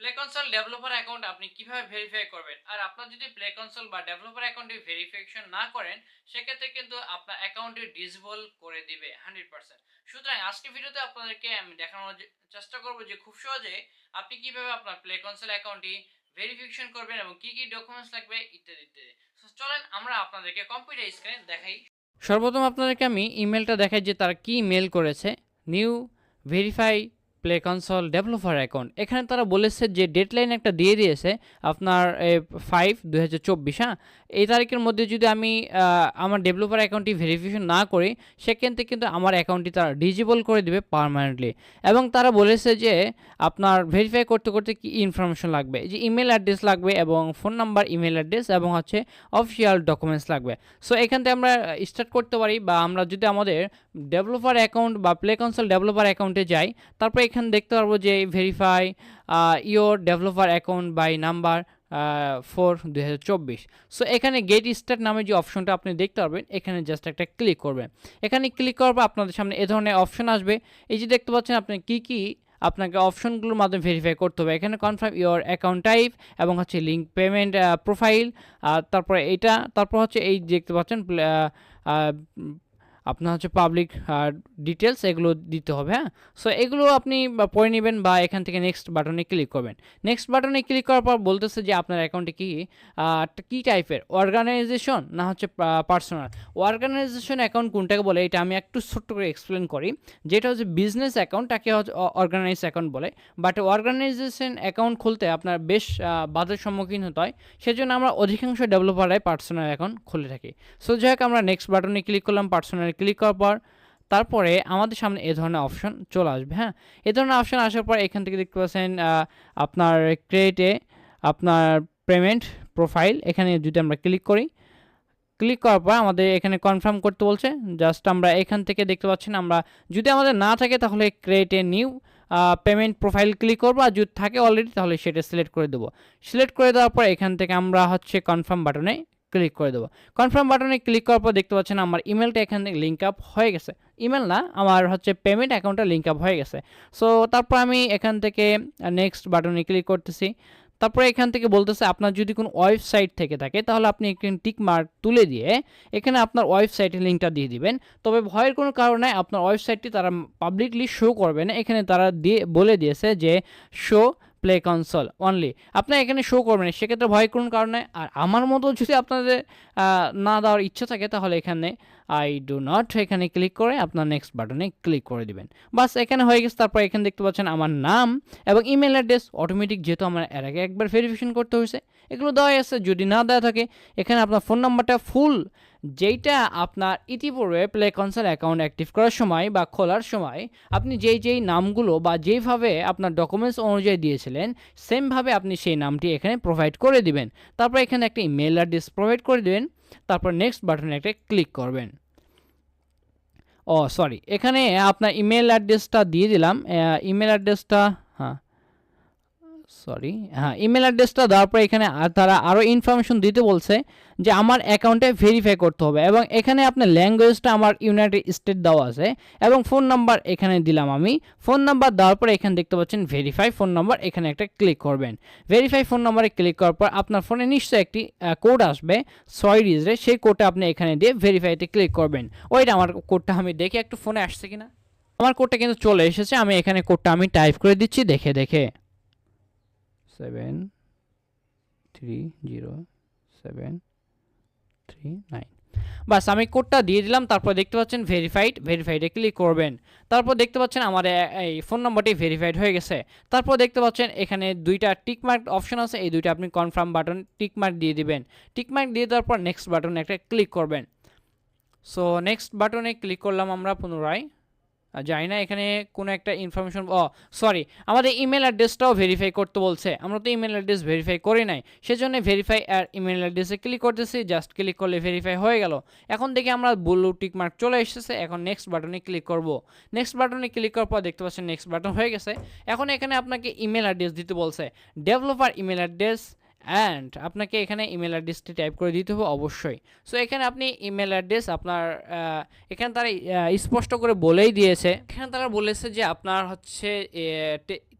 Play console developer account আপনি কীভাবে verify করবেন? আর আপনার যদি প্লে কনসোল বা ডেভেলপার অ্যাকাউন্টে ভেরিফিকেশন না করেন, সেক্ষেত্রে কিন্তু আপনার অ্যাকাউন্টটি ডিসেবল করে দিবে হান্ড্রেড পার্সেন্ট সুতরাং আজকে ভিডিওতে আপনাদেরকে আমি দেখানোর চেষ্টা করব যে খুব সহজে আপনি কীভাবে আপনার প্লে কনসোল অ্যাকাউন্টটি ভেরিফিকেশন করবেন এবং কি কি ডকুমেন্টস লাগবে ইত্যাদি ইত্যাদি। চলেন আমরা আপনাদেরকে কম্পিউটার স্ক্রিনে দেখাই। সর্বপ্রথম আপনাদেরকে আমি ইমেলটা দেখাই যে তারা কি মেল করেছে। New verify Play console developer account এখানে তারা বলেছে যে ডেডলাইন একটা দিয়ে দিয়েছে আপনার ফাইভ দু হাজার চব্বিশ হ্যাঁ? এই তারিখের মধ্যে যদি আমি আমার ডেভেলপার অ্যাকাউন্টটি ভেরিফিকেশন না করি সেক্ষেত্রে কিন্তু আমার অ্যাকাউন্টটি তারা ডিজেবল করে দিবে পারমানেন্টলি এবং তারা বলেছে যে আপনার ভেরিফাই করতে করতে কি ইনফরমেশন লাগবে? যে ইমেল অ্যাড্রেস লাগবে এবং ফোন নাম্বার ইমেল অ্যাড্রেস এবং হচ্ছে অফিসিয়াল ডকুমেন্টস লাগবে। সো এখান থেকে আমরা স্টার্ট করতে পারি বা আমরা যদি আমাদের ডেভেলপার অ্যাকাউন্ট বা প্লে কনসোল ডেভেলপার অ্যাকাউন্টে যাই, তারপর এখানে দেখতে পারব যে verify your developer account by number four দুই হাজার চব্বিশ। সো এখানে গেট স্টার্ট নামে যে অপশনটা আপনি দেখতে পারবেন, এখানে জাস্ট একটা ক্লিক করবেন। এখানে ক্লিক করার পর আপনাদের সামনে এ ধরনের অপশন আসবে। এই যে দেখতে পাচ্ছেন আপনি কি কি আপনাকে অপশনগুলোর মাধ্যমে ভেরিফাই করতে হবে। এখানে কনফার্ম ইওর অ্যাকাউন্ট টাইপ এবং হচ্ছে লিঙ্ক পেমেন্ট প্রোফাইল তারপরে এটা, তারপর হচ্ছে এই দেখতে পাচ্ছেন আপনার হচ্ছে পাবলিক ডিটেলস এগুলো দিতে হবে হ্যাঁ? সো এগুলো আপনি পড়ে নেবেন বা এখান থেকে নেক্সট বাটনে ক্লিক করবেন। নেক্সট বাটনে ক্লিক করার পর বলতেছে যে আপনার অ্যাকাউন্টে কি কি টাইপের অর্গানাইজেশন না হচ্ছে পার্সোনাল অর্গানাইজেশন অ্যাকাউন্ট কোনটাকে বলে? এটা আমি একটু ছোট্ট করে এক্সপ্লেন করি। যেটা হচ্ছে বিজনেস অ্যাকাউন্ট তাকে হচ্ছে অর্গানাইজ অ্যাকাউন্ট বলে। বাট অর্গানাইজেশন অ্যাকাউন্ট খুলতে আপনার বেশ বাধার সম্মুখীন হতে হয়। সেজন্য আমরা অধিকাংশ ডেভেলপাররাই পার্সোনাল অ্যাকাউন্ট খুলে থাকি। সো যাই হোক, আমরা নেক্সট বাটনে ক্লিক করলাম পার্সোনাল ক্লিক করার পর তারপরে আমাদের সামনে এ ধরনের অপশন চলে আসবে হ্যাঁ? এ ধরনের অপশন আসার পর এখান থেকে দেখতে পাচ্ছেন আপনার ক্রেডিটে আপনার পেমেন্ট প্রোফাইল এখানে যদি আমরা ক্লিক করি ক্লিক করার পর আমাদের এখানে কনফার্ম করতে বলছে জাস্ট আমরা এখান থেকে দেখতে পাচ্ছেন, আমরা যদি আমাদের না থাকে তাহলে ক্রেডিটে নিউ পেমেন্ট প্রোফাইল ক্লিক করব, আর যদি থাকে অলরেডি তাহলে সেটা সিলেক্ট করে দেবো। সিলেক্ট করে দেওয়ার পর এখান থেকে আমরা হচ্ছে কনফার্ম বাটনে ক্লিক করে দেবো। কনফার্ম বাটনে ক্লিক করার পর দেখতে পাচ্ছেন আমার ইমেলটা এখান থেকে লিঙ্ক আপ হয়ে গেছে। ইমেল না, আমার হচ্ছে পেমেন্ট অ্যাকাউন্টটা লিঙ্ক আপ হয়ে গেছে। সো তারপর আমি এখান থেকে নেক্সট বাটনে ক্লিক করতেছি। তারপরে এখান থেকে বলতেছে, আপনার যদি কোনো ওয়েবসাইট থেকে থাকে, তাহলে আপনি একটি টিক মার্ক তুলে দিয়ে এখানে আপনার ওয়েবসাইটের লিঙ্কটা দিয়ে দিবেন। তবে ভয়ের কোনো কারণে আপনার ওয়েবসাইটটি তারা পাবলিকলি শো করবে না। এখানে তারা দিয়ে, বলে দিয়েছে যে শো প্লে কনসোল অনলি আপনার এখানে শো করবেন সেক্ষেত্রে ভয় কোন কারণে আর আমার মতো যদি আপনাদের না দেওয়ার ইচ্ছা থাকে তাহলে এখানে আই ডু নট এখানে ক্লিক করে আপনার নেক্সট বাটনে ক্লিক করে দিবেন। বাস এখানে হয়ে গেছে। তারপর এখানে দেখতে পাচ্ছেন আমার নাম এবং ইমেল অ্যাড্রেস অটোমেটিক যেহেতু আমার এর আগে একবার ভেরিফিকেশন করতে হয়েছে। এগুলো দেওয়া আছে। যদি না দেওয়া থাকে, এখানে আপনার ফোন নাম্বারটা ফুল যেইটা আপনার ইতিপূর্বে প্লে কনসাল অ্যাকাউন্ট অ্যাক্টিভ করার সময় বা খোলার সময় আপনি যেই যেই নামগুলো বা যেইভাবে আপনার ডকুমেন্টস অনুযায়ী দিয়েছিলেন, সেমভাবে আপনি সেই নামটি এখানে প্রোভাইড করে দিবেন। তারপর এখানে একটা ইমেল অ্যাড্রেস প্রোভাইড করে দেবেন। তারপর নেক্সট বাটনে একটা ক্লিক করবেন। ও সরি এখানে আপনার ইমেল অ্যাড্রেসটা দিয়ে দিলাম। ইমেল অ্যাড্রেসটা সরি হ্যাঁ ইমেল অ্যাড্রেসটা দেওয়ার পর এখানে তারা আরও ইনফরমেশন দিতে বলছে যে আমার অ্যাকাউন্টে ভেরিফাই করতে হবে এবং এখানে আপনার ল্যাঙ্গুয়েজটা আমার ইউনাইটেড স্টেট দেওয়া আছে এবং ফোন নাম্বার এখানে দিলাম আমি। ফোন নাম্বার দেওয়ার পর এখানে দেখতে পাচ্ছেন ভেরিফাই ফোন নাম্বার এখানে একটা ক্লিক করবেন। ভেরিফাই ফোন নাম্বারে ক্লিক করার পর আপনার ফোনে নিশ্চয়ই একটি কোড আসবে, ছয় ডিজিটের সেই কোডটা আপনি এখানে দিয়ে ভেরিফাইতে ক্লিক করবেন। ওইটা আমার কোডটা আমি দেখি, একটু ফোনে আসছে কিনা? আমার কোডটা কিন্তু চলে এসেছে, আমি এখানে কোডটা আমি টাইপ করে দিচ্ছি, দেখে দেখে। Seven three zero seven three nine বাস, আমি কোডটা দিয়ে দিলাম, তারপর দেখতে পাচ্ছেন ভেরিফাইড ভেরিফাইডে ক্লিক করবেন। তারপর দেখতে পাচ্ছেন আমার এ- এই ফোন নম্বরটি ভেরিফাইড হয়ে গেছে। তারপর দেখতে পাচ্ছেন এখানে দুইটা টিকমার্ক অপশন আছে। এই দুইটা আপনি কনফার্ম বাটন টিকমার্ক দিয়ে দিবেন। টিকমার্ক দিয়ে দেওয়ার পর নেক্সট বাটনে একটা ক্লিক করবেন। সো নেক্সট বাটনে ক্লিক করলাম আমরা পুনরায়। জানি না এখানে কোনো একটা ইনফরমেশন ও সরি আমাদের ইমেল অ্যাড্রেসটাও ভেরিফাই করতে বলছে। আমরা তো ইমেল অ্যাড্রেস ভেরিফাই করি নাই। সেজন্য ভেরিফাই আর ইমেল অ্যাড্রেসে ক্লিক করতেছি জাস্ট ক্লিক করলে ভেরিফাই হয়ে গেল। এখন দেখি আমরা ব্লু টিক মার্ক চলে এসেছে, এখন নেক্সট বাটনে ক্লিক করব। নেক্সট বাটনে ক্লিক করার পর দেখতে পাচ্ছেন নেক্সট বাটন হয়ে গেছে। এখন এখানে আপনাকে ইমেল অ্যাড্রেস দিতে বলছে। ডেভেলপার ইমেল অ্যাড্রেস অ্যান্ড আপনাকে এখানে ইমেল অ্যাড্রেসটি টাইপ করে দিতে হবে অবশ্যই। সো এখানে আপনি ইমেল অ্যাড্রেস আপনার এখানে তারা স্পষ্ট করে বলেই দিয়েছে। এখানে তারা বলেছে যে আপনার হচ্ছে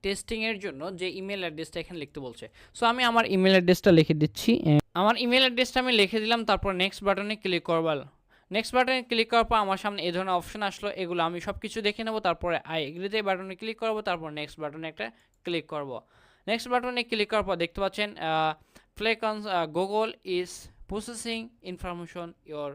টেস্টিংয়ের জন্য যে ইমেল অ্যাড্রেসটা এখানে লিখতে বলছে। সো আমি আমার ইমেল অ্যাড্রেসটা লিখে দিচ্ছি। আমার ইমেল অ্যাড্রেসটা আমি লিখে দিলাম, তারপর নেক্সট বাটনে ক্লিক করবার নেক্সট বাটনে ক্লিক করার পর আমার সামনে এই ধরনের অপশন আসলো, এগুলো আমি সব কিছু দেখে নেব, তারপরে আই এগ্রিতে বাটনে ক্লিক করব, তারপর নেক্সট বাটনে একটা ক্লিক করব। নেক্সট বাটনে ক্লিক করার পর দেখতে পাচ্ছেন Play Google is processing information your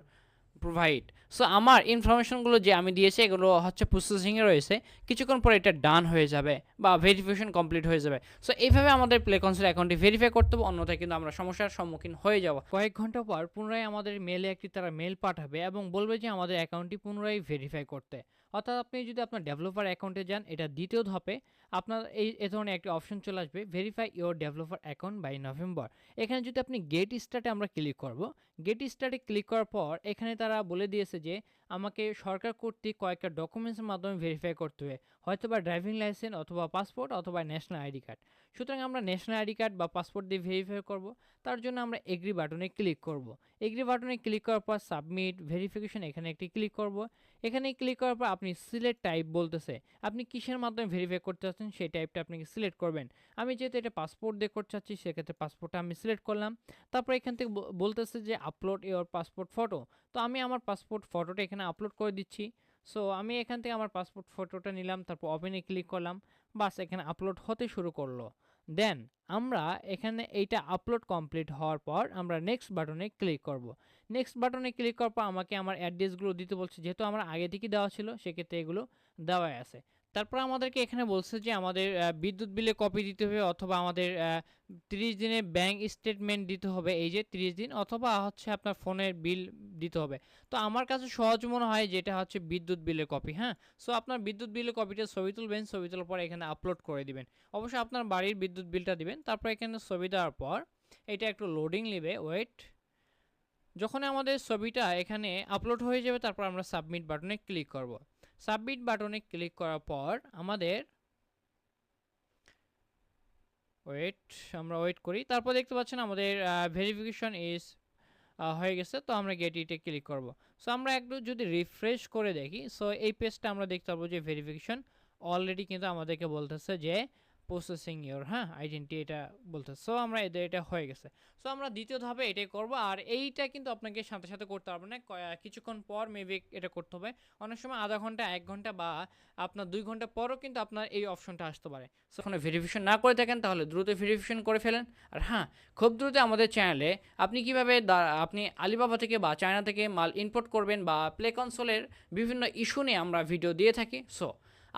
provide so আমার ইনফরমেশনগুলো যে আমি দিয়েছি, এগুলো হচ্ছে প্রসেসিংয়ে রয়েছে। কিছুক্ষণ পরে এটা ডান হয়ে যাবে বা ভেরিফিকেশন কমপ্লিট হয়ে যাবে। সো এইভাবে আমাদের প্লে কনসোল অ্যাকাউন্টটি ভেরিফাই করতে হবে, অন্যথায় কিন্তু আমরা সমস্যার সম্মুখীন হয়ে যাব। কয়েক ঘণ্টা পর পুনরায় আমাদের মেলে একটি তারা মেল পাঠাবে এবং বলবে যে আমাদের অ্যাকাউন্টটি পুনরায় ভেরিফাই করতে। অর্থাৎ আপনি যদি আপনার ডেভেলপার অ্যাকাউন্টে যান, এটা দ্বিতীয় ধাপে আপনার এই, এ ধরনের একটি অপশন চলে আসবে verify your developer account by November এখানে যদি আপনি গেট স্টার্টে আমরা ক্লিক করব গেট স্টার্টে ক্লিক করার পর এখানে তারা বলে দিয়েছে যে, আমাকে সরকার কর্তৃক কয়েকটা ডকুমেন্টসের মাধ্যমে ভেরিফাই করতে হবে হয়তো বা ড্রাইভিং লাইসেন্স অথবা পাসপোর্ট অথবা ন্যাশনাল আইডি কার্ড সুতরাং আমরা ন্যাশনাল আইডি কার্ড বা পাসপোর্ট দিয়ে ভেরিফাই করব, তার জন্য আমরা এগ্রি বাটনে ক্লিক করব। এগ্রি বাটনে ক্লিক করার পর সাবমিট ভেরিফিকেশন এখানে একটি ক্লিক করব। এখানে ক্লিক করার পর আপনি সিলেক্ট টাইপ বলতেছে। আপনি কিসের মাধ্যমে ভেরিফাই করতে চাচ্ছেন সেই টাইপটা আপনি সিলেক্ট করবেন। আমি যেহেতু এটা পাসপোর্ট দিয়ে করতে চাচ্ছি, সেক্ষেত্রে পাসপোর্টটা আমি সিলেক্ট করলাম। তারপর এখান থেকে বলতেছে যে আপলোড ইওর পাসপোর্ট ফটো তো আমি আমার পাসপোর্ট ফটোটা এখানে আপলোড করে দিচ্ছি। সো আমি এখান থেকে আমার পাসপোর্ট ফটোটা নিলাম, তারপর ওপেনে ক্লিক করলাম। বাস, এখানে আপলোড হতে শুরু করল। দেন আমরা এখানে এইটা আপলোড কমপ্লিট হওয়ার পর আমরা নেক্সট বাটনে ক্লিক করব। নেক্সট বাটনে ক্লিক করার পর আমাকে আমার অ্যাড্রেসগুলো দিতে বলছে, যেহেতু আমার আগে থেকে দেওয়া ছিল, সেক্ষেত্রে এগুলো দেওয়াই আছে। তারপর আমাদেরকে এখানে বলছে যে আমাদের বিদ্যুৎ বিলে কপি দিতে হবে অথবা আমাদের তিরিশ দিনের ব্যাংক স্টেটমেন্ট দিতে হবে। এই যে তিরিশ দিন অথবা হচ্ছে আপনার ফোনের বিল দিতে হবে। তো আমার কাছে সহজ মনে হয় যেটা হচ্ছে বিদ্যুৎ বিলের কপি হ্যাঁ? সো আপনার বিদ্যুৎ বিলের কপিটা ছবি তুলবেন, ছবি তোলার পর এখানে আপলোড করে দিবেন। অবশ্যই আপনার বাড়ির বিদ্যুৎ বিলটা দিবেন, তারপর এখানে ছবি দেওয়ার পর এটা একটু লোডিং নেবে ওয়েট যখন আমাদের ছবিটা এখানে আপলোড হয়ে যাবে, তারপর আমরা সাবমিট বাটনে ক্লিক করব। সাবমিট বাটনে ক্লিক করার পর আমাদের ওয়েট, আমরা ওয়েট করি। তারপর দেখতে পাচ্ছেন আমাদের ভেরিফিকেশন ইজ হয়ে গেছে, তো আমরা গেট ইটে ক্লিক করব। সো আমরা একটু যদি রিফ্রেশ করে দেখি সো এই পেজটা আমরা দেখতে পাবো যে ভেরিফিকেশন অলরেডি কিন্তু আমাদেরকে বলতেছে যে প্রসেসিং ইওর হ্যাঁ আইডেন্টি এটা বলতে সো আমরা এদের, এটা হয়ে গেছে। সো আমরা দ্বিতীয় ধাপে এটাই করব। আর এইটা কিন্তু আপনাকে সাথে সাথে করতে পারবে না। কিছুক্ষণ পর মেবি এটা করতে হবে। অনেক সময় আধা ঘণ্টা, এক ঘণ্টা বা আপনার দুই ঘণ্টা পরও কিন্তু আপনার এই অপশনটা আসতে পারে। সো ওখানে ভেরিফিকেশন না করে থাকেন, তাহলে দ্রুত ভেরিফিকেশন করে ফেলেন। আর হ্যাঁ খুব দ্রুত আমাদের চ্যানেলে আপনি কীভাবে আপনি আলিবাবা থেকে বা চায়না থেকে মাল ইম্পোর্ট করবেন বা প্লে কনসোলের বিভিন্ন ইস্যু নিয়ে আমরা ভিডিও দিয়ে থাকি। সো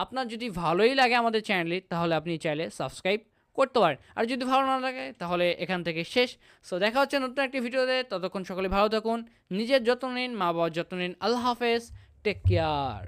আপনার যদি ভালোই লাগে আমাদের চ্যানেলে তাহলে আপনি চাইলে সাবস্ক্রাইব করতে পারেন। আর যদি ভালো না লাগে, তাহলে এখান থেকে শেষ। সো দেখা হচ্ছে নতুন একটি ভিডিওতে। ততক্ষণ সকলে ভালো থাকুন। নিজের যত্ন নিন মা বাবার যত্ন নিন। আল্লাহ হাফেজ। Take care